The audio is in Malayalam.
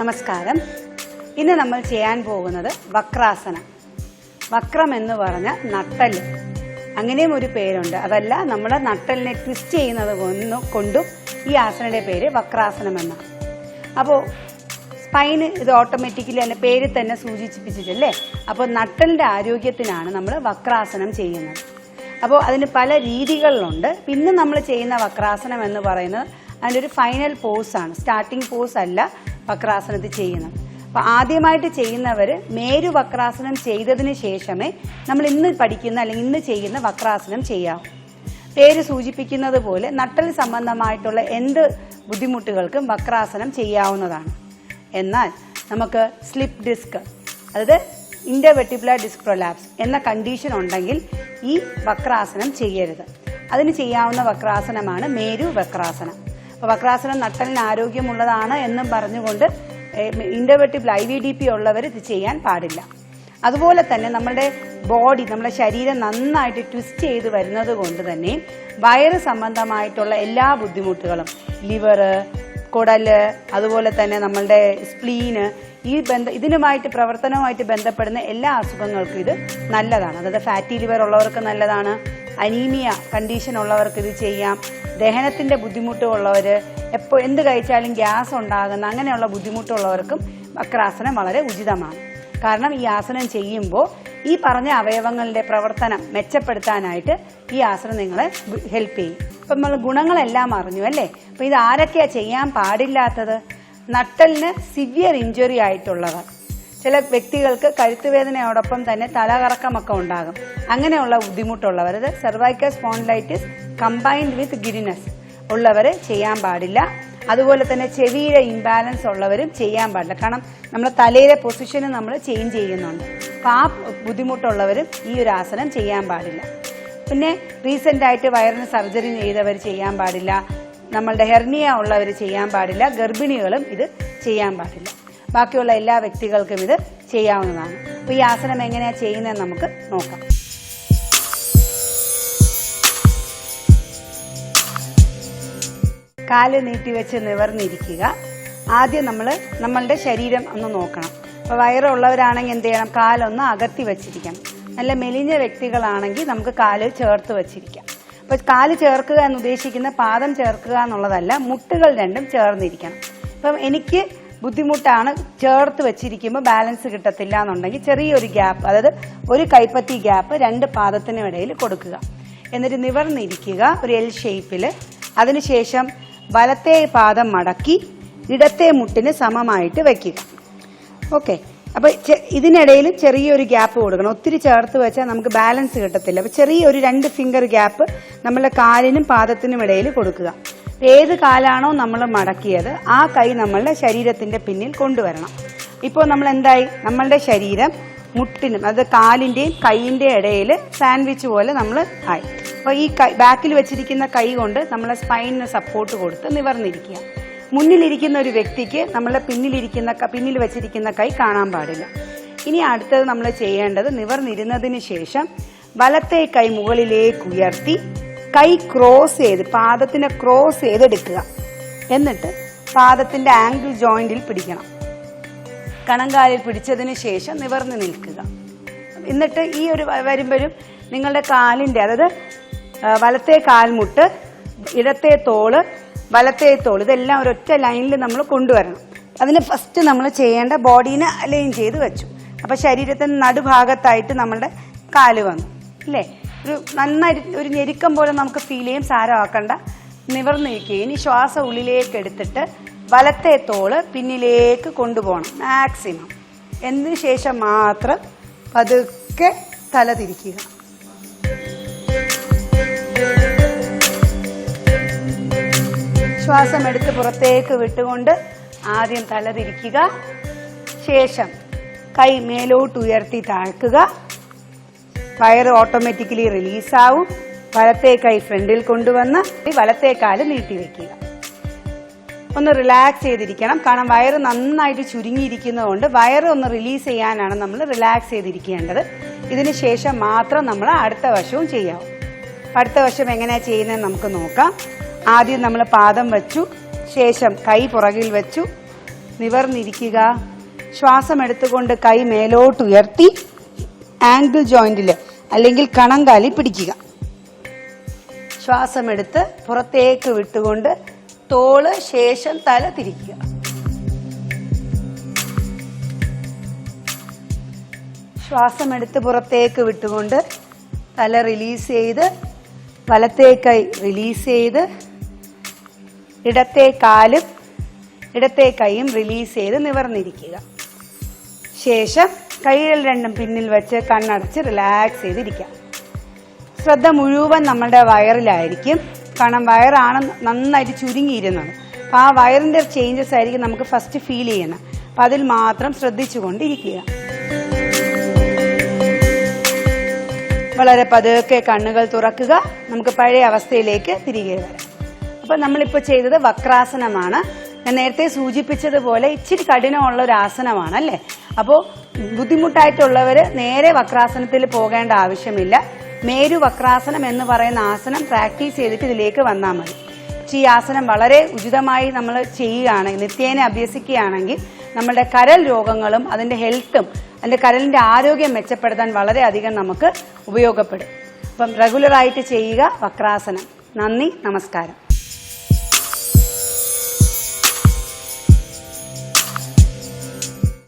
നമസ്കാരം. ഇന്ന് നമ്മൾ ചെയ്യാൻ പോകുന്നത് വക്രാസനം. വക്രം എന്ന് പറഞ്ഞ നട്ടൽ. അങ്ങനെയും ഒരു പേരുണ്ട്. അതല്ല നമ്മുടെ നട്ടലിനെ ട്വിസ്റ്റ് ചെയ്യുന്നത് കൊണ്ടും ഈ ആസനയുടെ പേര് വക്രാസനം എന്നാണ്. അപ്പോൾ സ്പൈന് ഇത് ഓട്ടോമാറ്റിക്കലി അതിന്റെ പേര് തന്നെ സൂചിപ്പിച്ചിട്ടല്ലേ? അപ്പോൾ നട്ടലിന്റെ ആരോഗ്യത്തിനാണ് നമ്മൾ വക്രാസനം ചെയ്യുന്നത്. അപ്പോൾ അതിന് പല രീതികളിലുണ്ട്. പിന്നെ നമ്മൾ ചെയ്യുന്ന വക്രാസനം എന്ന് പറയുന്നത് അതിന്റെ ഒരു ഫൈനൽ പോസ് ആണ്. സ്റ്റാർട്ടിംഗ് പോസ് അല്ല വക്രാസനത്തിൽ ചെയ്യുന്നത്. അപ്പോൾ ആദ്യമായിട്ട് ചെയ്യുന്നവർ മേരു വക്രാസനം ചെയ്തതിന് ശേഷമേ നമ്മൾ ഇന്ന് പഠിക്കുന്ന അല്ലെങ്കിൽ ഇന്ന് ചെയ്യുന്ന വക്രാസനം ചെയ്യാവൂ. പേര് സൂചിപ്പിക്കുന്നത് പോലെ നട്ടൽ സംബന്ധമായിട്ടുള്ള എന്ത് ബുദ്ധിമുട്ടുകൾക്കും വക്രാസനം ചെയ്യാവുന്നതാണ്. എന്നാൽ നമുക്ക് സ്ലിപ്പ് ഡിസ്ക് അതായത് ഇന്റർവെട്ടിബുലർ ഡിസ്ക് പ്രൊലാപ്സ് എന്ന കണ്ടീഷൻ ഉണ്ടെങ്കിൽ ഈ വക്രാസനം ചെയ്യരുത്. അതിന് ചെയ്യാവുന്ന വക്രാസനമാണ് മേരു വക്രാസനം. വക്രാസനം നട്ടലിന് ആരോഗ്യമുള്ളതാണ് എന്നും പറഞ്ഞുകൊണ്ട് intervertebral I V D P ഉള്ളവർ ഇത് ചെയ്യാൻ പാടില്ല. അതുപോലെ തന്നെ നമ്മുടെ ബോഡി നമ്മുടെ ശരീരം നന്നായിട്ട് ട്വിസ്റ്റ് ചെയ്ത് വരുന്നത് കൊണ്ട് തന്നെ വയറ് സംബന്ധമായിട്ടുള്ള എല്ലാ ബുദ്ധിമുട്ടുകളും ലിവറ് കുടൽ അതുപോലെ തന്നെ നമ്മളുടെ സ്പ്ലീന് ഈ ബന്ധ ഇതിനുമായിട്ട് പ്രവർത്തനവുമായിട്ട് ബന്ധപ്പെടുന്ന എല്ലാ അസുഖങ്ങൾക്കും ഇത് നല്ലതാണ്. അതായത് ഫാറ്റി ലിവർ ഉള്ളവർക്ക് നല്ലതാണ് അനീമിയ കണ്ടീഷൻ ഉള്ളവർക്ക് ഇത് ചെയ്യാം. ദഹനത്തിന്റെ ബുദ്ധിമുട്ടുള്ളവർ എപ്പോൾ എന്ത് കഴിച്ചാലും ഗ്യാസ് ഉണ്ടാകുന്ന അങ്ങനെയുള്ള ബുദ്ധിമുട്ടുള്ളവർക്കും വക്രാസനം വളരെ ഉചിതമാണ്. കാരണം ഈ ആസനം ചെയ്യുമ്പോൾ ഈ പറഞ്ഞ അവയവങ്ങളുടെ പ്രവർത്തനം മെച്ചപ്പെടുത്താനായിട്ട് ഈ ആസനം നിങ്ങളെ ഹെൽപ്പ് ചെയ്യും. ഇപ്പം നമ്മൾ ഗുണങ്ങളെല്ലാം അറിഞ്ഞു അല്ലേ? അപ്പം ഇത് ആരൊക്കെയാണ് ചെയ്യാൻ പാടില്ലാത്തത്? നട്ടലിന് സിവിയർ ഇഞ്ചുറി ആയിട്ടുള്ളവർ. ചില വ്യക്തികൾക്ക് കഴുത്തുവേദനയോടൊപ്പം തന്നെ തലകറക്കമൊക്കെ ഉണ്ടാകും. അങ്ങനെയുള്ള ബുദ്ധിമുട്ടുള്ളവർ അത് cervical spondylitis combined with giddiness ഉള്ളവർ ചെയ്യാൻ പാടില്ല. അതുപോലെ തന്നെ ചെവിയിലെ ഇംബാലൻസ് ഉള്ളവരും ചെയ്യാൻ പാടില്ല. കാരണം നമ്മുടെ തലയിലെ പൊസിഷന് നമ്മൾ ചേഞ്ച് ചെയ്യുന്നുണ്ട്. അപ്പം ആ ബുദ്ധിമുട്ടുള്ളവരും ഈ ഒരു ആസനം ചെയ്യാൻ പാടില്ല. പിന്നെ റീസെന്റ് ആയിട്ട് വയറിന് സർജറി ചെയ്തവർ ചെയ്യാൻ പാടില്ല. നമ്മളുടെ ഹെർണിയ ഉള്ളവർ ചെയ്യാൻ പാടില്ല. ഗർഭിണികളും ഇത് ചെയ്യാൻ പാടില്ല. ബാക്കിയുള്ള എല്ലാ വ്യക്തികൾക്കും ഇത് ചെയ്യാവുന്നതാണ്. അപ്പോൾ ഈ ആസനം എങ്ങനെയാ ചെയ്യുന്നതെന്ന് നമുക്ക് നോക്കാം. കാൽ നീട്ടിവെച്ച് നിവർന്നിരിക്കുക. ആദ്യം നമ്മൾ നമ്മളുടെ ശരീരം ഒന്ന് നോക്കണം. അപ്പോൾ വയറുള്ളവരാണെങ്കിൽ എന്ത് ചെയ്യണം? കാലൊന്ന് അകത്തി വെച്ചിരിക്കണം. നല്ല മെലിഞ്ഞ വ്യക്തികളാണെങ്കിൽ നമുക്ക് കാൽ ചേർത്ത് വെച്ചിരിക്കാം. അപ്പോൾ കാൽ ചേർക്കുക എന്ന് ഉദ്ദേശിക്കുന്ന പാദം ചേർക്കുക എന്നുള്ളതല്ല മുട്ടുകൾ രണ്ടും ചേർന്നിരിക്കണം. ഇപ്പം എനിക്ക് ബുദ്ധിമുട്ടാണ് ചേർത്ത് വെച്ചിരിക്കുമ്പോൾ ബാലൻസ് കിട്ടത്തില്ല എന്നുണ്ടെങ്കിൽ ചെറിയൊരു ഗ്യാപ്പ് അതായത് ഒരു കൈപ്പത്തി ഗ്യാപ്പ് രണ്ട് പാദത്തിനും ഇടയിൽ കൊടുക്കുക. എന്നിട്ട് നിവർന്നിരിക്കുക ഒരു എൽ ഷേപ്പിൽ അതിനുശേഷം വലത്തെ പാദം മടക്കി ഇടത്തെ മുട്ടിന് സമമായിട്ട് വെക്കുക. ഓക്കെ അപ്പോൾ ഇതിനിടയിൽ ചെറിയൊരു ഗ്യാപ്പ് കൊടുക്കണം. ഒത്തിരി ചേർത്ത് വെച്ചാൽ നമുക്ക് ബാലൻസ് കിട്ടത്തില്ല. അപ്പോൾ ചെറിയൊരു രണ്ട് ഫിംഗർ ഗ്യാപ്പ് നമ്മളുടെ കാലിനും പാദത്തിനും ഇടയിൽ കൊടുക്കുക. ഏത് കാലാണോ നമ്മൾ മടക്കിയത് ആ കൈ നമ്മളുടെ ശരീരത്തിന്റെ പിന്നിൽ കൊണ്ടുവരണം. ഇപ്പോൾ നമ്മൾ എന്തായി? നമ്മളുടെ ശരീരം മുട്ടിനും അത് കാലിന്റെയും കൈയിന്റെ ഇടയിൽ സാൻഡ്വിച്ച് പോലെ നമ്മൾ ആയി. അപ്പോൾ ഈ കൈ ബാക്കിൽ വെച്ചിരിക്കുന്ന കൈ കൊണ്ട് നമ്മളെ സ്പൈനിന് സപ്പോർട്ട് കൊടുത്ത് നിവർന്നിരിക്കുക. മുന്നിലിരിക്കുന്ന ഒരു വ്യക്തിക്ക് നമ്മളെ പിന്നിലിരിക്കുന്ന പിന്നിൽ വെച്ചിരിക്കുന്ന കൈ കാണാൻ പാടില്ല. ഇനി അടുത്തത് നമ്മൾ ചെയ്യേണ്ടത് നിവർന്നിരുന്നതിന് ശേഷം വലത്തെ കൈ മുകളിലേക്ക് ഉയർത്തി കൈ ക്രോസ് ചെയ്ത് പാദത്തിനെ ക്രോസ് ചെയ്തെടുക്കുക. എന്നിട്ട് പാദത്തിന്റെ ആംഗിൾ ജോയിന്റിൽ പിടിക്കണം. കണങ്കാലിൽ പിടിച്ചതിന് ശേഷം നിവർന്ന് നിൽക്കുക. എന്നിട്ട് ഈ ഒരു വരുമ്പോഴും നിങ്ങളുടെ കാലിന്റെ അതായത് വലത്തെ കാൽമുട്ട് ഇടത്തെ തോൾ വലത്തെ തോൾ ഇതെല്ലാം ഒരൊറ്റ ലൈനിൽ നമ്മൾ കൊണ്ടുവരണം. അതിന് ഫസ്റ്റ് നമ്മൾ ചെയ്യേണ്ട ബോഡീനെ അലൈൻ ചെയ്ത് വെച്ചു. അപ്പൊ ശരീരത്തിന്റെ നടുഭാഗത്തായിട്ട് നമ്മളുടെ കാൽ വന്നു. അല്ലേ ഒരു നന്നായിട്ട് ഒരു ഞെരുക്കം പോലെ നമുക്ക് ഫീൽ ചെയ്യും സാരമാക്കണ്ട. നിവർന്നിരിക്കുക ഇനി ശ്വാസം ഉള്ളിലേക്ക് എടുത്തിട്ട് വലത്തെ തോൾ പിന്നിലേക്ക് കൊണ്ടുപോകണം മാക്സിമം എന്നതിന് ശേഷം മാത്രം പതുക്കെ തല തിരിക്കുക. ശ്വാസം എടുത്ത് പുറത്തേക്ക് വിട്ടുകൊണ്ട് ആദ്യം തല തിരിക്കുക. ശേഷം കൈ മേലോട്ട് ഉയർത്തി താഴ്ക്കുക. വയറ് ഓട്ടോമാറ്റിക്കലി റിലീസാവും വലത്തെ കൈ ഫ്രണ്ടിൽ കൊണ്ടുവന്ന് വലത്തെ കാൽ നീട്ടിവെക്കുക ഒന്ന് റിലാക്സ് ചെയ്തിരിക്കണം. കാരണം വയറ് നന്നായിട്ട് ചുരുങ്ങിയിരിക്കുന്നതുകൊണ്ട് വയറ് ഒന്ന് റിലീസ് ചെയ്യാനാണ് നമ്മൾ റിലാക്സ് ചെയ്തിരിക്കേണ്ടത്. ഇതിന് ശേഷം മാത്രം നമ്മൾ അടുത്ത വശവും ചെയ്യാവും. അടുത്ത വശം എങ്ങനെയാ ചെയ്യുന്നത് നമുക്ക് നോക്കാം. ആദ്യം നമ്മൾ പാദം വെച്ചു. ശേഷം കൈ പുറകിൽ വെച്ചു. നിവർന്നിരിക്കുക. ശ്വാസം എടുത്തുകൊണ്ട് കൈ മേലോട്ട് ഉയർത്തി. ആംഗിൾ ജോയിന്റിൽ അല്ലെങ്കിൽ കണങ്കാലി പിടിക്കുക. ശ്വാസമെടുത്ത് പുറത്തേക്ക് വിട്ടുകൊണ്ട് തോൾ ശേഷം തല തിരിക്കുക. ശ്വാസമെടുത്ത് പുറത്തേക്ക് വിട്ടുകൊണ്ട് തല റിലീസ് ചെയ്ത് വലത്തേ കൈ റിലീസ് ചെയ്ത് ഇടത്തെ കാലും ഇടത്തെ കൈയും റിലീസ് ചെയ്ത് നിവർന്നിരിക്കുക. ശേഷം കൈകൾ രണ്ടും പിന്നിൽ വെച്ച് കണ്ണടച്ച് റിലാക്സ് ചെയ്തിരിക്കാം ശ്രദ്ധ മുഴുവൻ നമ്മളുടെ വയറിലായിരിക്കും. കാരണം വയറാണ് നന്നായിട്ട് ചുരുങ്ങിയിരുന്നത്. അപ്പം ആ വയറിന്റെ ചേഞ്ചസ് ആയിരിക്കും നമുക്ക് ഫസ്റ്റ് ഫീൽ ചെയ്യുന്നത്. അപ്പം അതിൽ മാത്രം ശ്രദ്ധിച്ചുകൊണ്ടിരിക്കുക. വളരെ പതുക്കെ കണ്ണുകൾ തുറക്കുക. നമുക്ക് പഴയ അവസ്ഥയിലേക്ക് തിരികെ വരാം. അപ്പൊ നമ്മളിപ്പോൾ ചെയ്തത് വക്രാസനമാണ്. ഞാൻ നേരത്തെ സൂചിപ്പിച്ചതുപോലെ ഇച്ചിരി കഠിനമുള്ള ഒരു ആസനമാണ് അല്ലേ അപ്പോൾ ബുദ്ധിമുട്ടായിട്ടുള്ളവർ നേരെ വക്രാസനത്തിൽ പോകേണ്ട ആവശ്യമില്ല. മേരു വക്രാസനം എന്ന് പറയുന്ന ആസനം പ്രാക്ടീസ് ചെയ്തിട്ട് ഇതിലേക്ക് വന്നാൽ മതി. ഈ ആസനം വളരെ ഉചിതമായി നമ്മൾ ചെയ്യുകയാണെങ്കിൽ നിത്യേന അഭ്യസിക്കുകയാണെങ്കിൽ നമ്മുടെ കരൽ രോഗങ്ങളും അതിന്റെ ഹെൽത്തും അതിന്റെ കരലിന്റെ ആരോഗ്യം മെച്ചപ്പെടുത്താൻ വളരെയധികം നമുക്ക് ഉപയോഗപ്പെടും. അപ്പം റെഗുലറായിട്ട് ചെയ്യുക വക്രാസനം. നന്ദി നമസ്കാരം.